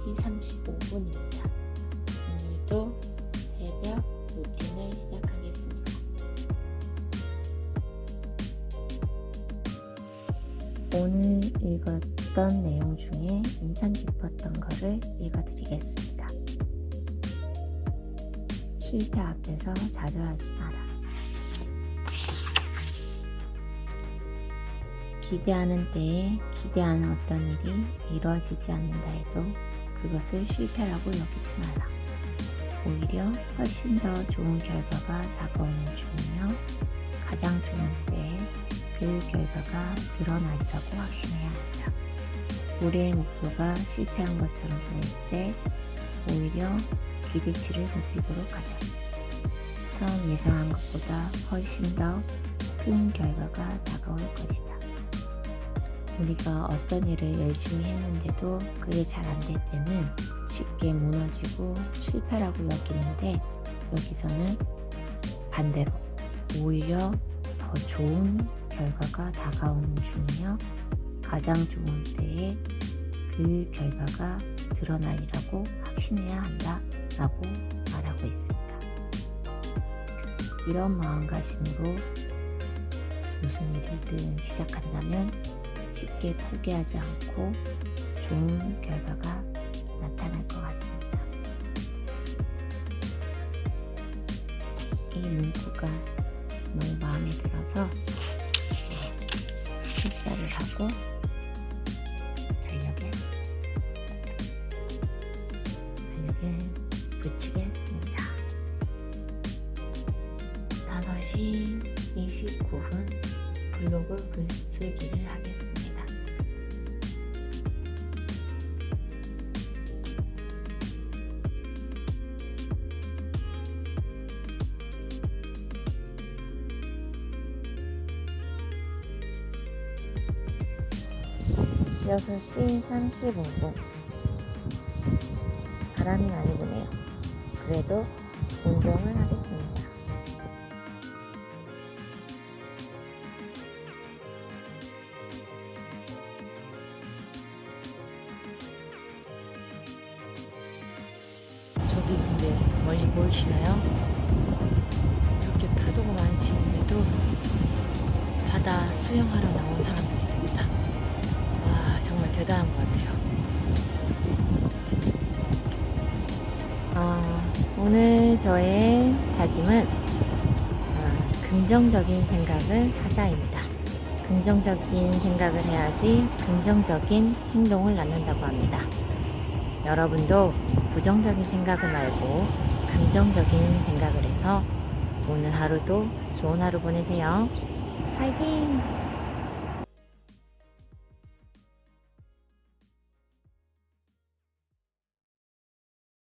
10시 35분입니다. 오늘도 새벽 루틴을 시작하겠습니다. 오늘 읽었던 내용 중에 인상 깊었던 것을 읽어드리겠습니다. 실패 앞에서 좌절하지 마라. 기대하는 때에 기대하는 어떤 일이 이루어지지 않는다 해도 그것을 실패라고 여기지 마라. 오히려 훨씬 더 좋은 결과가 다가오는 중이며 가장 좋은 때에 그 결과가 드러나리라고 확신해야 한다. 우리의 목표가 실패한 것처럼 보일 때 오히려 기대치를 높이도록 하자. 처음 예상한 것보다 훨씬 더 큰 결과가 다가올 것이다. 우리가 어떤 일을 열심히 했는데도 그게 잘 안 될 때는 쉽게 무너지고 실패라고 여기는데 여기서는 반대로 오히려 더 좋은 결과가 다가오는 중이며 가장 좋은 때에 그 결과가 드러나리라고 확신해야 한다 라고 말하고 있습니다. 이런 마음가짐으로 무슨 일이든 시작한다면 쉽게 포기하지 않고 좋은 결과가 나타날 것 같습니다. 이 문구가 너무 마음에 들어서 필사를 하고 달력에 달력에 붙이게 했습니다. 5시 29분 블로그 글쓰기를 하겠습니다. 여섯 시 35분 바람이 많이 부네요. 그래도 운동을 하겠습니다. 저기 근데 멀리 보이시나요? 이렇게 파도가 많이 치는데도 바다 수영하러 나온 사람도 있습니다. 와 정말 대단한 것 같아요. 아, 오늘 저의 다짐은 아, 긍정적인 생각을 하자입니다. 긍정적인 생각을 해야지 긍정적인 행동을 낳는다고 합니다. 여러분도 부정적인 생각을 말고 긍정적인 생각을 해서 오늘 하루도 좋은 하루 보내세요. 파이팅!